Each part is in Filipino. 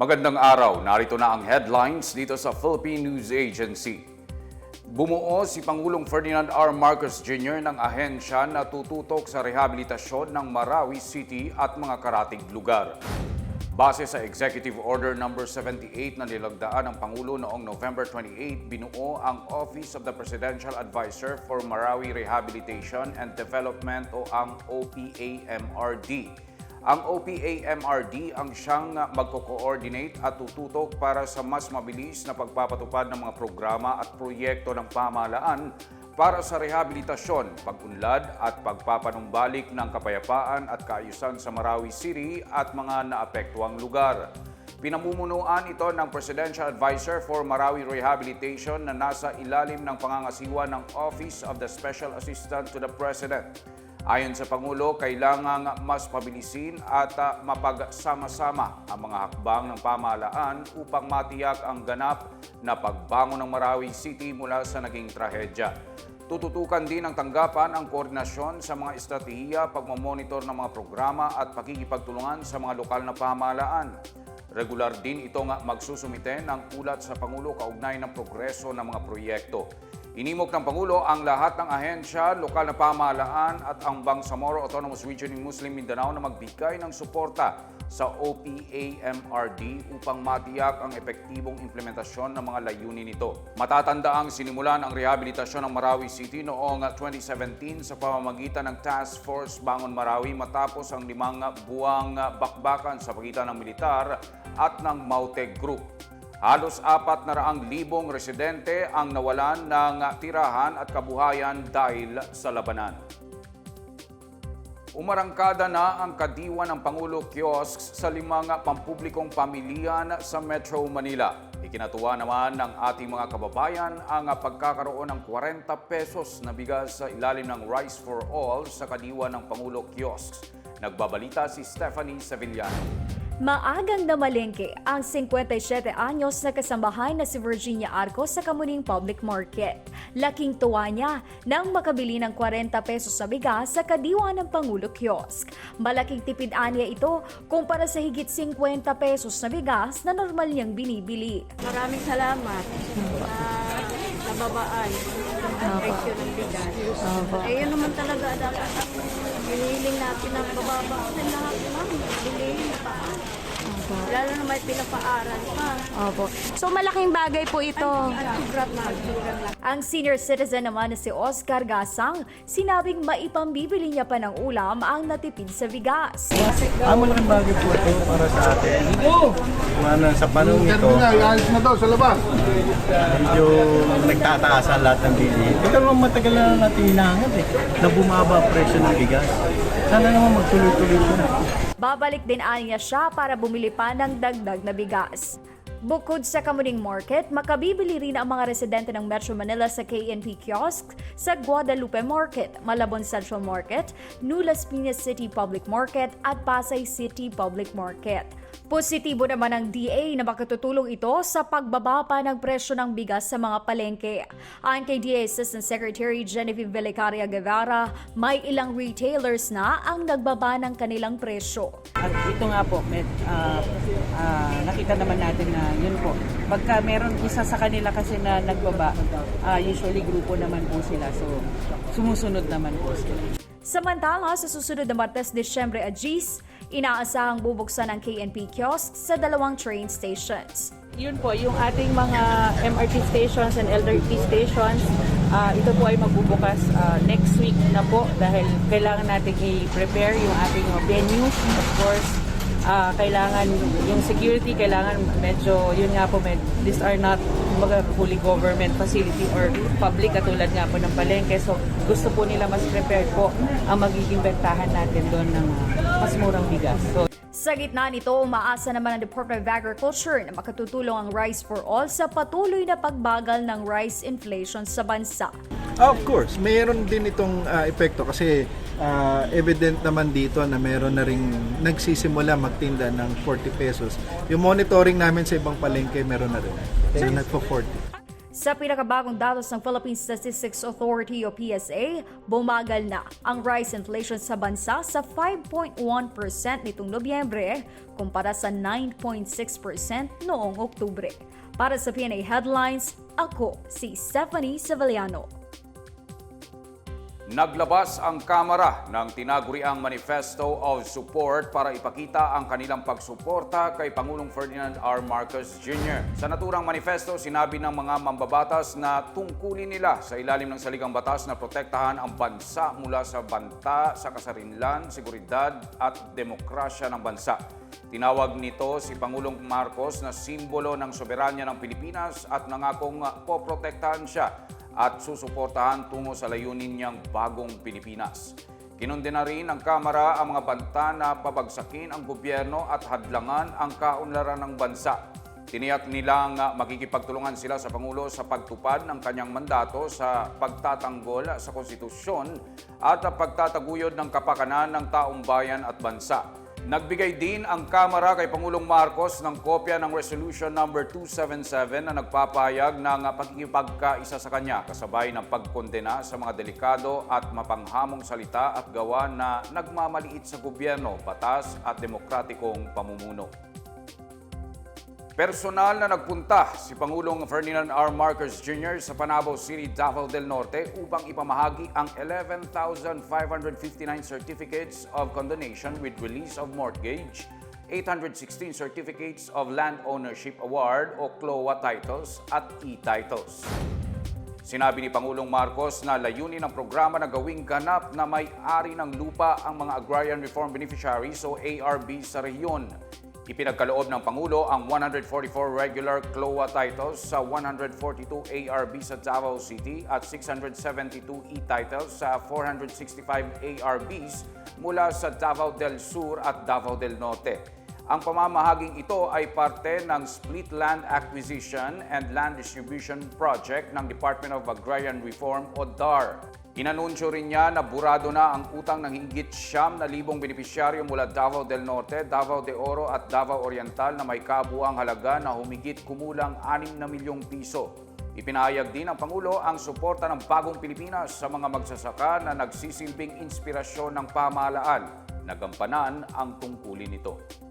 Magandang araw, narito na ang headlines dito sa Philippine News Agency. Bumuo si Pangulong Ferdinand R. Marcos Jr. ng ahensya na tututok sa rehabilitasyon ng Marawi City at mga karatig lugar. Base sa Executive Order No. 78 na nilagdaan ng Pangulo noong November 28, binuo ang Office of the Presidential Advisor for Marawi Rehabilitation and Development o ang OPAMRD. Ang OPAMRD ang siyang magko-coordinate at tututok para sa mas mabilis na pagpapatupad ng mga programa at proyekto ng pamahalaan para sa rehabilitasyon, pag-unlad at pagpapanumbalik ng kapayapaan at kaayusan sa Marawi City at mga naapektuang lugar. Pinamumunuan ito ng Presidential Advisor for Marawi Rehabilitation na nasa ilalim ng pangangasiwa ng Office of the Special Assistant to the President. Ayon sa Pangulo, kailangang mas pabilisin at ah, mapagsama-sama ang mga hakbang ng pamahalaan upang matiyak ang ganap na pagbangon ng Marawi City mula sa naging trahedya. Tututukan din ng tanggapan ang koordinasyon sa mga estratehiya, pagmamonitor ng mga programa at pakikipagtulungan sa mga lokal na pamahalaan. Regular din ito nga magsusumite ng ulat sa Pangulo kaugnay ng progreso ng mga proyekto. Inimok ng Pangulo ang lahat ng ahensya, lokal na pamahalaan at ang Bangsamoro Autonomous Region in Muslim Mindanao na magbigay ng suporta sa OPAMRD upang matiyak ang epektibong implementasyon ng mga layunin nito. Matatandaang sinimulan ang rehabilitasyon ng Marawi City noong 2017 sa pamamagitan ng Task Force Bangon Marawi matapos ang limang buwang bakbakan sa pagitan ng militar at ng Mauteg Group. Halos apat na raang libong residente ang nawalan ng tirahan at kabuhayan dahil sa labanan. Umarangkada na ang kadiwa ng Pangulo Kiosks sa limang pampublikong pamilyan sa Metro Manila. Ikinatuwa naman ng ating mga kababayan ang pagkakaroon ng 40 pesos na bigas sa ilalim ng Rice for All sa kadiwa ng Pangulo Kiosks. Nagbabalita si Stephanie Sevillano. Maagang namalengke ang 57 anyos na kasambahay na si Virginia Arcos sa Kamuning Public Market. Laking tuwa niya nang makabili ng 40 pesos sa bigas sa kadiwa ng Pangulo Kiosk. Malaking tipid anya ito kumpara sa higit 50 pesos na bigas na normal niyang binibili. Maraming salamat sa nababaan. Ng presyo ng bigas. Eh, yun naman talaga dapat ang hinihiling natin ng bababa. Sa lahat ng bilihin Lalo na may pinapaaral pa. Opo. So malaking bagay po ito. Ang senior citizen naman na si Oscar Gasang, sinabing maipambibili niya pa ng ulam ang natipid sa bigas. Ah, malaking bagay po ito para sa atin. Ano, sa panahon ito, Alis na daw sa labas. medyo nagtataas ang lahat ng bilihin. Ito naman matagal na natin hinahangad eh, na bumaba ang presyo ng bigas. Sana naman magtuloy-tuloy po na. Babalik din anya siya para bumili pa ng dagdag na bigas. Bukod sa Kamuning Market, makabibili rin ang mga residente ng Metro Manila sa KNP Kiosk, sa Guadalupe Market, Malabon Central Market, Nulas Piñas City Public Market at Pasay City Public Market. Positibo naman ang DA na makatutulong ito sa pagbaba pa ng presyo ng bigas sa mga palengke. Ayon kay DA Assistant Secretary Genevieve Belicaria Guevara, may ilang retailers na ang nagbaba ng kanilang presyo. At ito nga po, med, ah, ah, nakita naman natin na yun po. Pagka meron isa sa kanila kasi na nagbaba, ah, usually grupo naman po sila. So, sumusunod naman po sila. Samantala, sa susunod na Martes, Desyembre at Gis, inaasahang bubuksan ang KNP kiosk sa dalawang train stations. Yun po, yung ating mga MRT stations and LRT stations, ah, ito po ay magbubukas ah, next week na po dahil kailangan natin i-prepare yung ating mga venues. Of course, ah, kailangan yung security, kailangan medyo, yun nga po, med, these are not kumbaga, fully government facility or public katulad nga po ng palengke. So, gusto po nila mas prepared po ang magiging bentahan natin doon ng ah, mas murang bigas. So, Sa gitna nito, umaasa naman ang Department of Agriculture na makatutulong ang Rice for All sa patuloy na pagbagal ng rice inflation sa bansa. Of course, mayroon din itong ah, epekto kasi ah, evident naman dito na mayroon na ring nagsisimula magtinda ng 40 pesos. Yung monitoring namin sa ibang palengke, meron na rin. Kaya nagpo 40. Sa pinakabagong datos ng Philippine Statistics Authority o PSA, bumagal na ang rise inflation sa bansa sa 5.1% nitong Nobyembre kumpara sa 9.6% noong Oktubre. Para sa PNA Headlines, ako si Stephanie Sevillano. Naglabas ang Kamara ng tinaguriang Manifesto of Support para ipakita ang kanilang pagsuporta kay Pangulong Ferdinand R. Marcos Jr. Sa naturang manifesto, sinabi ng mga mambabatas na tungkulin nila sa ilalim ng saligang batas na protektahan ang bansa mula sa banta sa kasarinlan, seguridad at demokrasya ng bansa. Tinawag nito si Pangulong Marcos na simbolo ng soberanya ng Pilipinas at nangakong poprotektahan siya at susuportahan tungo sa layunin niyang bagong Pilipinas. Kinundina rin ng Kamara ang mga banta na pabagsakin ang gobyerno at hadlangan ang kaunlaran ng bansa. Tiniyak nilang ah, makikipagtulungan sila sa Pangulo sa pagtupad ng kanyang mandato sa pagtatanggol sa konstitusyon at pagtataguyod ng kapakanan ng taong bayan at bansa. Nagbigay din ang Kamara kay Pangulong Marcos ng kopya ng Resolution number 277 na nagpapahayag ng pagkikipagkaisa sa kanya kasabay ng pagkondena sa mga delikado at mapanghamong salita at gawa na nagmamaliit sa gobyerno, batas at demokratikong pamumuno. Personal na nagpunta si Pangulong Ferdinand R. Marcos Jr. sa Panabo City, Davao del Norte upang ipamahagi ang 11,559 certificates of condonation with release of mortgage, 816 certificates of land ownership award o CLOA titles at e-titles. Sinabi ni Pangulong Marcos na layunin ng programa na gawing ganap na may-ari ng lupa ang mga Agrarian Reform Beneficiaries o ARB sa rehiyon. Ipinagkaloob ng Pangulo ang 144 regular CLOA titles sa 142 ARB sa Davao City at 672 e-titles sa 465 ARBs mula sa Davao del Sur at Davao del Norte. Ang pamamahaging ito ay parte ng Split Land Acquisition and Land Distribution Project ng Department of Agrarian Reform o DAR. Inanunsyo rin niya na burado na ang utang ng hinggit siyam na libong benepisyaryo mula Davao del Norte, Davao de Oro at Davao Oriental na may kabuang halaga na humigit kumulang 6 na milyong piso. Ipinahayag din ng Pangulo ang suporta ng bagong Pilipinas sa mga magsasaka na nagsisilbing inspirasyon ng pamahalaan. Nagampanan ang tungkulin nito.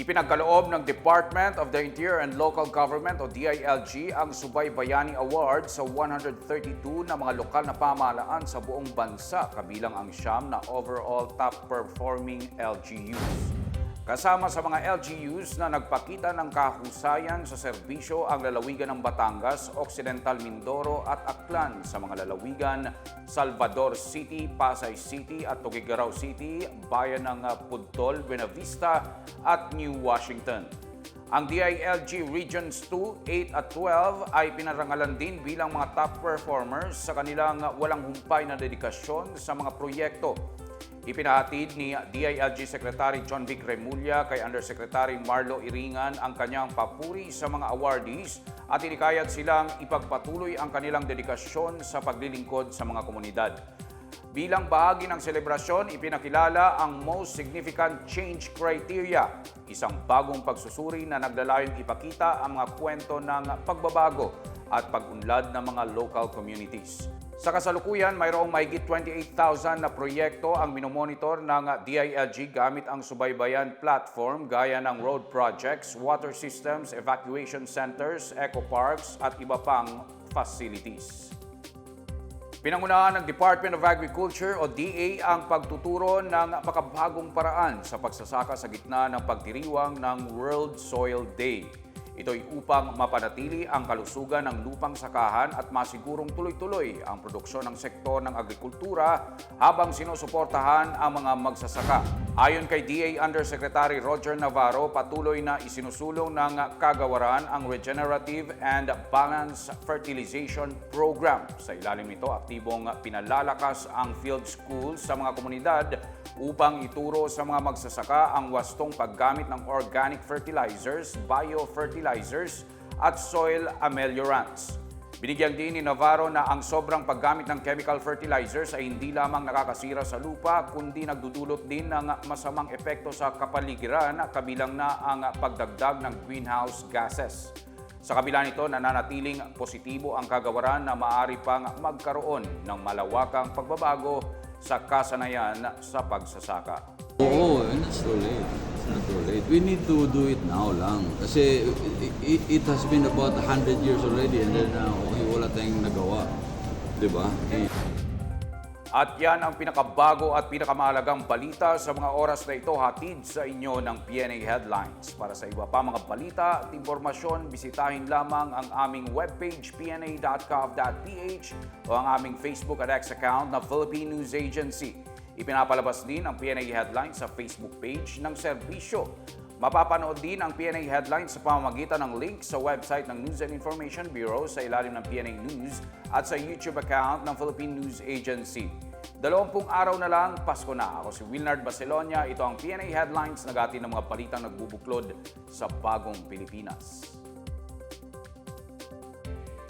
Ipinagkaloob ng Department of the Interior and Local Government o DILG ang Subay Bayani Award sa 132 na mga lokal na pamahalaan sa buong bansa kabilang ang siyam na overall top performing LGUs. Kasama sa mga LGUs na nagpakita ng kahusayan sa serbisyo ang lalawigan ng Batangas, Occidental Mindoro at Aklan sa mga lalawigan Salvador City, Pasay City at Tuguegarao City, bayan ng Pudtol, Buenavista at New Washington. Ang DILG Regions 2, 8 at 12 ay pinarangalan din bilang mga top performers sa kanilang walang humpay na dedikasyon sa mga proyekto Ipinahatid ni DILG Secretary John Vic Remulla kay Undersecretary Marlo Iringan ang kanyang papuri sa mga awardees at inikayat silang ipagpatuloy ang kanilang dedikasyon sa paglilingkod sa mga komunidad. Bilang bahagi ng selebrasyon, ipinakilala ang Most Significant Change Criteria, isang bagong pagsusuri na naglalayong ipakita ang mga kwento ng pagbabago at pag-unlad ng mga local communities. Sa kasalukuyan, mayroong mahigit 28,000 na proyekto ang minomonitor ng DILG gamit ang subaybayan platform gaya ng road projects, water systems, evacuation centers, eco parks at iba pang facilities. Pinangunahan ng Department of Agriculture o DA ang pagtuturo ng makabagong paraan sa pagsasaka sa gitna ng pagdiriwang ng World Soil Day. Ito'y upang mapanatili ang kalusugan ng lupang sakahan at masigurong tuloy-tuloy ang produksyon ng sektor ng agrikultura habang sinusuportahan ang mga magsasaka. Ayon kay DA Undersecretary Roger Navarro, patuloy na isinusulong ng kagawaran ang Regenerative and Balanced Fertilization Program. Sa ilalim nito, aktibong pinalalakas ang field schools sa mga komunidad upang ituro sa mga magsasaka ang wastong paggamit ng organic fertilizers, biofertilizers at soil ameliorants. Binigyan din ni Navarro na ang sobrang paggamit ng chemical fertilizers ay hindi lamang nakakasira sa lupa kundi nagdudulot din ng masamang epekto sa kapaligiran kabilang na ang pagdagdag ng greenhouse gases. Sa kabila nito, nananatiling positibo ang kagawaran na maaari pang magkaroon ng malawakang pagbabago sa kasanayan sa pagsasaka. Oo, too late. It's not too late. We need to do it now lang. Kasi it, it has been about 100 years already and then uh, okay, wala tayong nagawa. Di ba? Eh, At yan ang pinakabago at pinakamahalagang balita sa mga oras na ito hatid sa inyo ng PNA Headlines. Para sa iba pa mga balita at impormasyon, bisitahin lamang ang aming webpage pna.gov.ph o ang aming Facebook at X account na Philippine News Agency. Ipinapalabas din ang PNA Headlines sa Facebook page ng serbisyo. Mapapanood din ang PNA Headlines sa pamamagitan ng link sa website ng News and Information Bureau sa ilalim ng PNA News at sa YouTube account ng Philippine News Agency. Dalawampung araw na lang, Pasko na. Ako si Wilnard Baselonia. Ito ang PNA Headlines, nagati ng mga balitang nagbubuklod sa bagong Pilipinas.